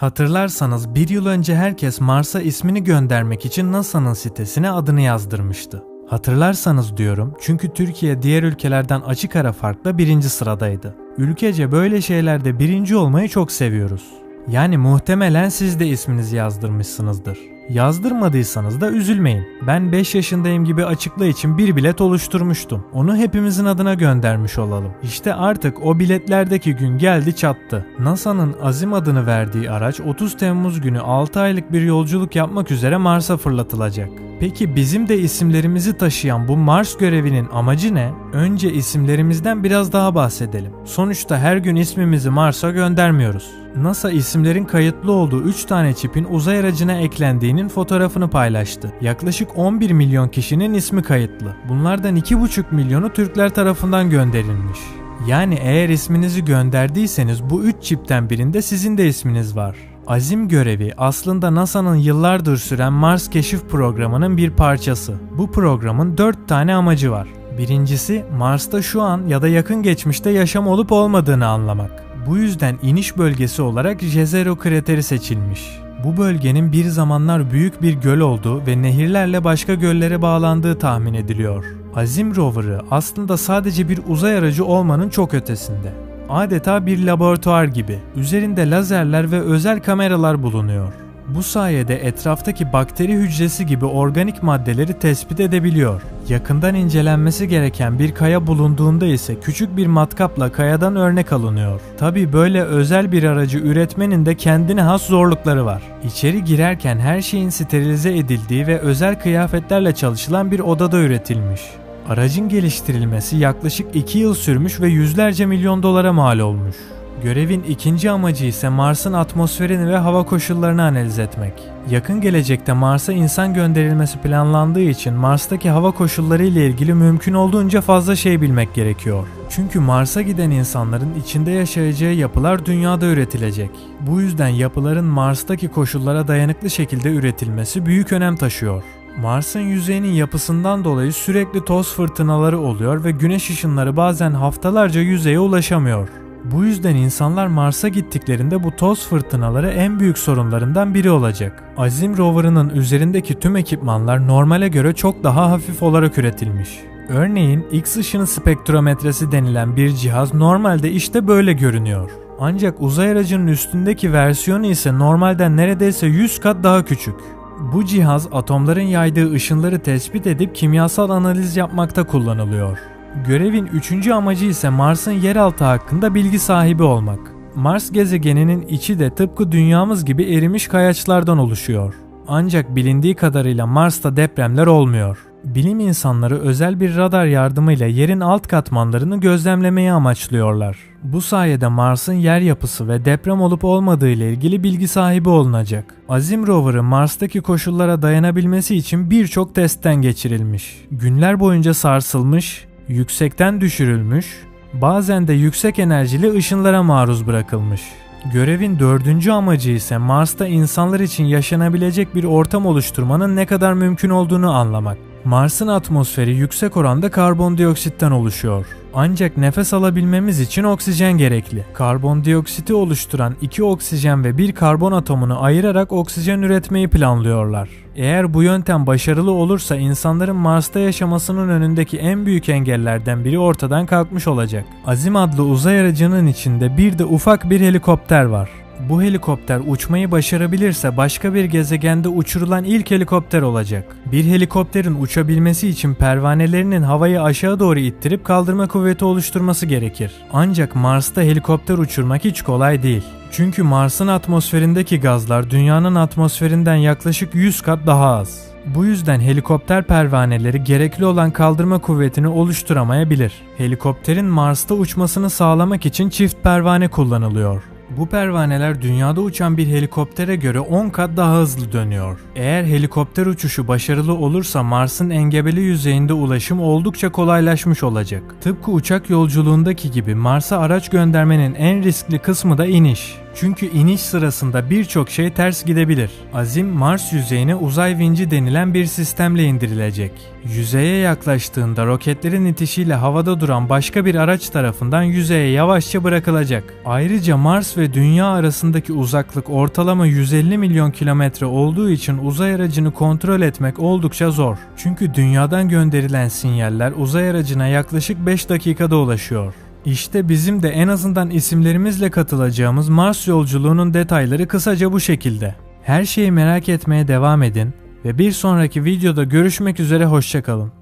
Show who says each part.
Speaker 1: Hatırlarsanız bir yıl önce herkes Mars'a ismini göndermek için NASA'nın sitesine adını yazdırmıştı. Hatırlarsanız diyorum çünkü Türkiye diğer ülkelerden açık ara farkla birinci sıradaydı. Ülkece böyle şeylerde birinci olmayı çok seviyoruz. Yani muhtemelen siz de isminizi yazdırmışsınızdır. Yazdırmadıysanız da üzülmeyin. Ben 5 yaşındayım gibi açıkla için bir bilet oluşturmuştum. Onu hepimizin adına göndermiş olalım. İşte artık o biletlerdeki gün geldi çattı. NASA'nın Azim adını verdiği araç 30 Temmuz günü 6 aylık bir yolculuk yapmak üzere Mars'a fırlatılacak. Peki bizim de isimlerimizi taşıyan bu Mars görevinin amacı ne? Önce isimlerimizden biraz daha bahsedelim. Sonuçta her gün ismimizi Mars'a göndermiyoruz. NASA isimlerin kayıtlı olduğu 3 tane çipin uzay aracına eklendiğinin fotoğrafını paylaştı. Yaklaşık 11 milyon kişinin ismi kayıtlı. Bunlardan 2,5 milyonu Türkler tarafından gönderilmiş. Yani eğer isminizi gönderdiyseniz bu 3 çipten birinde sizin de isminiz var. Azim görevi aslında NASA'nın yıllardır süren Mars keşif programının bir parçası. Bu programın 4 tane amacı var. Birincisi Mars'ta şu an ya da yakın geçmişte yaşam olup olmadığını anlamak. Bu yüzden iniş bölgesi olarak Jezero krateri seçilmiş. Bu bölgenin bir zamanlar büyük bir göl olduğu ve nehirlerle başka göllere bağlandığı tahmin ediliyor. Azim rover'ı aslında sadece bir uzay aracı olmanın çok ötesinde. Adeta bir laboratuvar gibi. Üzerinde lazerler ve özel kameralar bulunuyor. Bu sayede etraftaki bakteri hücresi gibi organik maddeleri tespit edebiliyor. Yakından incelenmesi gereken bir kaya bulunduğunda ise küçük bir matkapla kayadan örnek alınıyor. Tabi böyle özel bir aracı üretmenin de kendine has zorlukları var. İçeri girerken her şeyin sterilize edildiği ve özel kıyafetlerle çalışılan bir odada üretilmiş. Aracın geliştirilmesi yaklaşık 2 yıl sürmüş ve yüzlerce milyon dolara mal olmuş. Görevin ikinci amacı ise Mars'ın atmosferini ve hava koşullarını analiz etmek. Yakın gelecekte Mars'a insan gönderilmesi planlandığı için Mars'taki hava koşulları ile ilgili mümkün olduğunca fazla şey bilmek gerekiyor. Çünkü Mars'a giden insanların içinde yaşayacağı yapılar dünyada üretilecek. Bu yüzden yapıların Mars'taki koşullara dayanıklı şekilde üretilmesi büyük önem taşıyor. Mars'ın yüzeyinin yapısından dolayı sürekli toz fırtınaları oluyor ve güneş ışınları bazen haftalarca yüzeye ulaşamıyor. Bu yüzden insanlar Mars'a gittiklerinde bu toz fırtınaları en büyük sorunlarından biri olacak. Azim rover'ının üzerindeki tüm ekipmanlar normale göre çok daha hafif olarak üretilmiş. Örneğin X ışını spektrometresi denilen bir cihaz normalde işte böyle görünüyor. Ancak uzay aracının üstündeki versiyonu ise normalden neredeyse 100 kat daha küçük. Bu cihaz atomların yaydığı ışınları tespit edip kimyasal analiz yapmakta kullanılıyor. Görevin üçüncü amacı ise Mars'ın yeraltı hakkında bilgi sahibi olmak. Mars gezegeninin içi de tıpkı dünyamız gibi erimiş kayaçlardan oluşuyor. Ancak bilindiği kadarıyla Mars'ta depremler olmuyor. Bilim insanları özel bir radar yardımıyla yerin alt katmanlarını gözlemlemeyi amaçlıyorlar. Bu sayede Mars'ın yer yapısı ve deprem olup olmadığı ile ilgili bilgi sahibi olunacak. Azim rover'ı Mars'taki koşullara dayanabilmesi için birçok testten geçirilmiş. Günler boyunca sarsılmış, yüksekten düşürülmüş, bazen de yüksek enerjili ışınlara maruz bırakılmış. Görevin dördüncü amacı ise Mars'ta insanlar için yaşanabilecek bir ortam oluşturmanın ne kadar mümkün olduğunu anlamak. Mars'ın atmosferi yüksek oranda karbondioksitten oluşuyor. Ancak nefes alabilmemiz için oksijen gerekli. Karbondioksiti oluşturan iki oksijen ve bir karbon atomunu ayırarak oksijen üretmeyi planlıyorlar. Eğer bu yöntem başarılı olursa insanların Mars'ta yaşamasının önündeki en büyük engellerden biri ortadan kalkmış olacak. Azim adlı uzay aracının içinde bir de ufak bir helikopter var. Bu helikopter uçmayı başarabilirse başka bir gezegende uçurulan ilk helikopter olacak. Bir helikopterin uçabilmesi için pervanelerinin havayı aşağı doğru ittirip kaldırma kuvveti oluşturması gerekir. Ancak Mars'ta helikopter uçurmak hiç kolay değil. Çünkü Mars'ın atmosferindeki gazlar dünyanın atmosferinden yaklaşık 100 kat daha az. Bu yüzden helikopter pervaneleri gerekli olan kaldırma kuvvetini oluşturamayabilir. Helikopterin Mars'ta uçmasını sağlamak için çift pervane kullanılıyor. Bu pervaneler dünyada uçan bir helikoptere göre 10 kat daha hızlı dönüyor. Eğer helikopter uçuşu başarılı olursa Mars'ın engebeli yüzeyinde ulaşım oldukça kolaylaşmış olacak. Tıpkı uçak yolculuğundaki gibi Mars'a araç göndermenin en riskli kısmı da iniş. Çünkü iniş sırasında birçok şey ters gidebilir. Azim Mars yüzeyine uzay vinci denilen bir sistemle indirilecek. Yüzeye yaklaştığında roketlerin itişiyle havada duran başka bir araç tarafından yüzeye yavaşça bırakılacak. Ayrıca Mars ve Dünya arasındaki uzaklık ortalama 150 milyon kilometre olduğu için uzay aracını kontrol etmek oldukça zor. Çünkü dünyadan gönderilen sinyaller uzay aracına yaklaşık 5 dakikada ulaşıyor. İşte bizim de en azından isimlerimizle katılacağımız Mars yolculuğunun detayları kısaca bu şekilde. Her şeyi merak etmeye devam edin ve bir sonraki videoda görüşmek üzere hoşçakalın.